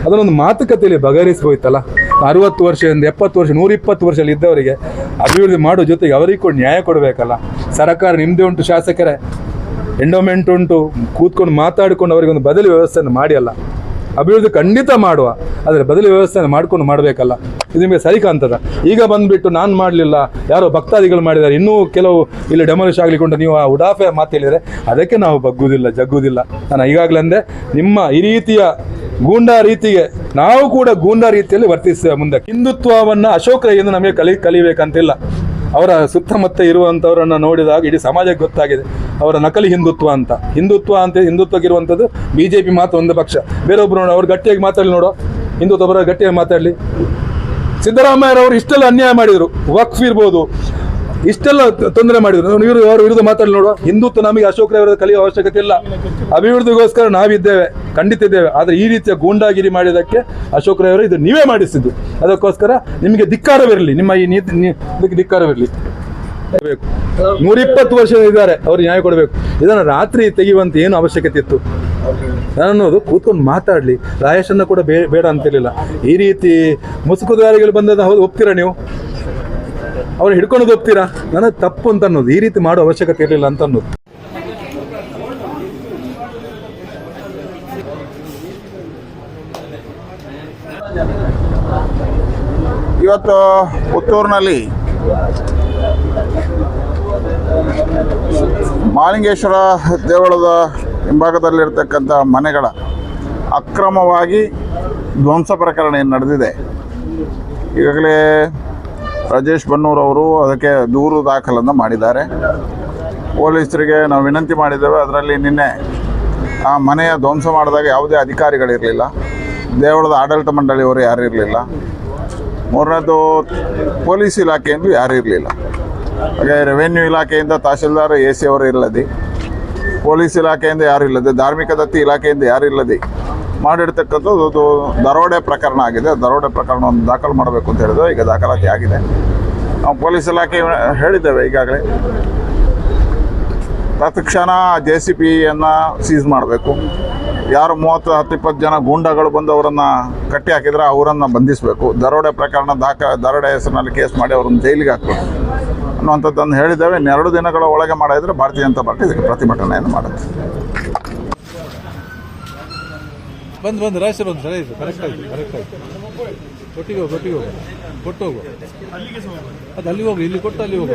ಅದನ್ನೊಂದು ಮಾತುಕತೆಯಲ್ಲಿ ಬಗೆಹರಿಸ್ಬೋಯ್ತಲ್ಲ? ಅರವತ್ತು ವರ್ಷದಿಂದ ಎಪ್ಪತ್ತು ವರ್ಷ, ನೂರಿಪ್ಪತ್ತು ವರ್ಷದಲ್ಲಿ ಇದ್ದವರಿಗೆ ಅಭಿವೃದ್ಧಿ ಮಾಡೋ ಜೊತೆಗೆ ಅವರಿಗೆ ಕೂಡ ನ್ಯಾಯ ಕೊಡಬೇಕಲ್ಲ? ಸರ್ಕಾರ ನಿಮ್ಮದೇ ಉಂಟು ಶಾಸಕರೇ. ಎಂಡೋಮೆಂಟ್ ಉಂಟು. ಕೂತ್ಕೊಂಡು ಮಾತಾಡಿಕೊಂಡು ಅವರಿಗೆ ಒಂದು ಬದಲಿ ವ್ಯವಸ್ಥೆಯನ್ನು ಮಾಡಿ ಅಲ್ಲ? ಅಭಿವೃದ್ಧಿ ಖಂಡಿತ ಮಾಡುವ. ಆದರೆ ಬದಲಿ ವ್ಯವಸ್ಥೆ ಮಾಡ್ಕೊಂಡು ಮಾಡಬೇಕಲ್ಲ. ಇದು ನಿಮಗೆ ಸರಿ ಕಾಣ್ತದ. ಈಗ ಬಂದ್ಬಿಟ್ಟು ನಾನು ಮಾಡಲಿಲ್ಲ, ಯಾರೋ ಭಕ್ತಾದಿಗಳು ಮಾಡಿದ್ದಾರೆ. ಇನ್ನೂ ಕೆಲವು ಇಲ್ಲಿ ಡೆಮಾಲಿಷ್ ಆಗಲಿಕೊಂಡು ನೀವು ಆ ಉಡಾಫೆ ಮಾತು ಹೇಳಿದರೆ ಅದಕ್ಕೆ ನಾವು ಬಗ್ಗುವುದಿಲ್ಲ ಜಗ್ಗುವುದಿಲ್ಲ ನಾನು ಈಗಾಗಲೇ ಅಂದೆ, ನಿಮ್ಮ ಈ ರೀತಿಯ ಗೂಂಡಾ ರೀತಿಗೆ ನಾವು ಕೂಡ ಗೂಂಡಾ ರೀತಿಯಲ್ಲಿ ವರ್ತಿಸ್ತೇವೆ ಮುಂದೆ. ಹಿಂದುತ್ವವನ್ನು ಅಶೋಕ ಎಂದು ನಮಗೆ ಕಲಿ, ಕಲಿಬೇಕಂತಿಲ್ಲ. ಅವರ ಸುತ್ತಮುತ್ತ ಇರುವಂಥವರನ್ನು ನೋಡಿದಾಗ ಇಡೀ ಸಮಾಜಕ್ಕೆ ಗೊತ್ತಾಗಿದೆ. ಅವರ ನಕಲಿ ಹಿಂದುತ್ವ ಅಂತ. ಹಿಂದುತ್ವ ಅಂತ ಹಿಂದುತ್ವಕ್ಕೆ ಇರುವಂಥದ್ದು ಬಿ ಜೆ ಪಿ ಮಾತ್ರ ಒಂದು ಪಕ್ಷ. ಬೇರೊಬ್ಬರು ನೋಡು, ಅವ್ರು ಗಟ್ಟಿಯಾಗಿ ಮಾತಾಡಲಿ ನೋಡು. ಹಿಂದುತ್ವ ಬರೋ ಗಟ್ಟಿಯಾಗಿ ಮಾತಾಡಲಿ. ಸಿದ್ದರಾಮಯ್ಯರವರು ಇಷ್ಟೆಲ್ಲ ಅನ್ಯಾಯ ಮಾಡಿದರು. ವಕ್ಫ್ ಇರ್ಬೋದು. ಇಷ್ಟೆಲ್ಲ ತೊಂದರೆ ಮಾಡಿದ್ರು. ಇವರು ಅವ್ರ ವಿರುದ್ಧ ಮಾತಾಡಿ ನೋಡುವ ಹಿಂದುತ್ವ ನಮಗೆ ಅಶೋಕ್ ರವರ ಕಲಿಯುವ ಅವಶ್ಯಕತೆ ಇಲ್ಲ. ಅಭಿವೃದ್ಧಿಗೋಸ್ಕರ ನಾವಿದ್ದೇವೆ ಖಂಡಿತ ಇದ್ದೇವೆ ಆದರೆ ಈ ರೀತಿಯ ಗೂಂಡಾಗಿರಿ ಮಾಡಿದ್ದಕ್ಕೆ ಅಶೋಕ್ ರವರು ಇದು ನೀವೇ ಮಾಡಿಸಿದ್ದು. ಅದಕ್ಕೋಸ್ಕರ ನಿಮಗೆ ಧಿಕ್ಕಾರವಿರಲಿ. ನಿಮ್ಮ ಈ ನೀತಿ ಇದಕ್ಕೆ ಧಿಕ್ಕಾರವಿರಲಿ. ಬೇಕು ನೂರಿಪ್ಪತ್ತು ವರ್ಷ ಇದ್ದಾರೆ ಅವ್ರು ನ್ಯಾಯ ಕೊಡಬೇಕು. ಇದನ್ನು ರಾತ್ರಿ ತೆಗೆಯುವಂತ ಏನು ಅವಶ್ಯಕತೆ ಇತ್ತು? ನಾನು ಅನ್ನೋದು ಕೂತ್ಕೊಂಡು ಮಾತಾಡಲಿ. ರಾಯೇಶನ್ನ ಕೂಡ ಬೇ ಬೇಡ ಅಂತಿರಲಿಲ್ಲ. ಈ ರೀತಿ ಮುಸುಕುದಾರಿಗಳು ಬಂದದ ಹೌದು, ಒಪ್ತೀರಾ ನೀವು? ಅವ್ರು ಹಿಡ್ಕೊಂಡು ಒಪ್ತೀರಾ? ನನಗೆ ತಪ್ಪು ಅಂತ ಅನ್ನೋದು, ಈ ರೀತಿ ಮಾಡೋ ಅವಶ್ಯಕತೆ ಇರಲಿಲ್ಲ ಅಂತ ಅನ್ನೋದು. ಇವತ್ತು ಪುತ್ತೂರಿನಲ್ಲಿ ಮಾಲಿಂಗೇಶ್ವರ ದೇವಳದ ಹಿಂಭಾಗದಲ್ಲಿರ್ತಕ್ಕಂಥ ಮನೆಗಳ ಅಕ್ರಮವಾಗಿ ಧ್ವಂಸ ಪ್ರಕರಣ ಏನು ನಡೆದಿದೆ. ಈಗಾಗಲೇ ರಾಜೇಶ್ ಬನ್ನೂರ್ ಅವರು ಅದಕ್ಕೆ ದೂರು ದಾಖಲನ್ನು ಮಾಡಿದ್ದಾರೆ. ಪೊಲೀಸರಿಗೆ ನಾವು ವಿನಂತಿ ಮಾಡಿದ್ದೇವೆ, ಅದರಲ್ಲಿ ನಿನ್ನೆ ಆ ಮನೆಯ ಧ್ವಂಸ ಮಾಡಿದಾಗ ಯಾವುದೇ ಅಧಿಕಾರಿಗಳಿರಲಿಲ್ಲ. ದೇವಳದ ಆಡಳಿತ ಮಂಡಳಿಯವರು ಯಾರು ಇರಲಿಲ್ಲ. ಮೂರನೇದು ಪೊಲೀಸ್ ಇಲಾಖೆಯಿಂದ ಯಾರೂ ಇರಲಿಲ್ಲ. ಹಾಗೆ ರೆವೆನ್ಯೂ ಇಲಾಖೆಯಿಂದ ತಹಶೀಲ್ದಾರ್ ಎ ಸಿ ಅವರು ಇಲ್ಲದೆ, ಪೊಲೀಸ್ ಇಲಾಖೆಯಿಂದ ಯಾರು ಇಲ್ಲದೆ, ಧಾರ್ಮಿಕ ದತ್ತಿ ಇಲಾಖೆಯಿಂದ ಯಾರು ಇಲ್ಲದೆ ಮಾಡಿರ್ತಕ್ಕಂಥದ್ದು ದರೋಡೆ ಪ್ರಕರಣ ಆಗಿದೆ. ದರೋಡೆ ಪ್ರಕರಣವನ್ನು ದಾಖಲು ಮಾಡಬೇಕು ಅಂತ ಹೇಳಿದ್ರು. ಈಗ ದಾಖಲಾತಿ ಆಗಿದೆ. ನಾವು ಪೊಲೀಸ್ ಇಲಾಖೆ ಹೇಳಿದ್ದೇವೆ ಈಗಾಗಲೇ. ತತ್ಕ್ಷಣ ಜೆ ಸಿ ಪಿಯನ್ನು ಸೀಸ್ ಮಾಡಬೇಕು. ಯಾರು ಮೂವತ್ತು, ಹತ್ತು, ಇಪ್ಪತ್ತು ಜನ ಗೂಂಡಗಳು ಬಂದು ಅವರನ್ನು ಕಟ್ಟಿ ಹಾಕಿದರೆ ಅವರನ್ನು ಬಂಧಿಸಬೇಕು. ದರೋಡೆ ಪ್ರಕರಣ ದಾಖ, ದರೋಡೆ ಹೆಸರಿನಲ್ಲಿ ಕೇಸ್ ಮಾಡಿ ಅವರನ್ನು ಜೈಲಿಗೆ ಹಾಕಬೇಕು. ಅನ್ನುವಂಥದ್ದನ್ನು ಹೇಳಿದ್ದೇವೆ. ಇನ್ನೆರಡು ದಿನಗಳ ಒಳಗೆ ಮಾಡಿದರೆ ಭಾರತೀಯ ಜನತಾ ಪಾರ್ಟಿ ಇದಕ್ಕೆ ಪ್ರತಿಭಟನೆಯನ್ನು ಮಾಡುತ್ತೆ. ಬಂದು ಬಂದು ರಾಜೇಶ್ವರ ಬಂದು ಸರಿ ಆಯ್ತು ಕರೆಕ್ಟ್ ಆಯ್ತು ಕರೆಕ್ಟ್ ಆಯ್ತು. ಕೊಟ್ಟಿಗೆ ಹೋಗು ಕೊಟ್ಟಿಗೆ ಹೋಗು ಕೊಟ್ಟು ಹೋಗು. ಅದು ಅಲ್ಲಿ ಹೋಗು ಇಲ್ಲಿ ಕೊಟ್ಟು ಅಲ್ಲಿ ಹೋಗು.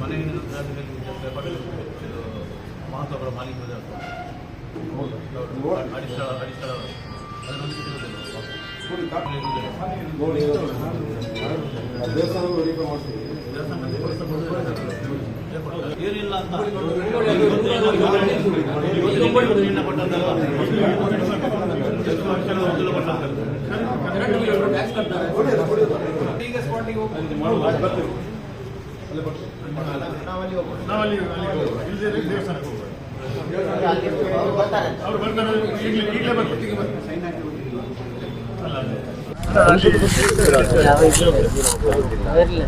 ಮನೆ ಮಹತ್ವಪರ ಮಾಲೀಕರು ಅಡಿಸ್ಥಳ ಅಡಿಸ್ಥಳ ಏನಿಲ್ಲ ಅಂತ. ನಾವಲ್ಲಿ ಇಲ್ಲಿ ದೇವಸ್ಥಾನಕ್ಕೆ ಹೋಗ್ಬೇಕು ಅವ್ರು ಬರ್ತಾರೆ ಈಗಲೇ ಈಗಲೇ ಅಲ್ಲ ಅವಿರ್ಲಿಲ್ಲ.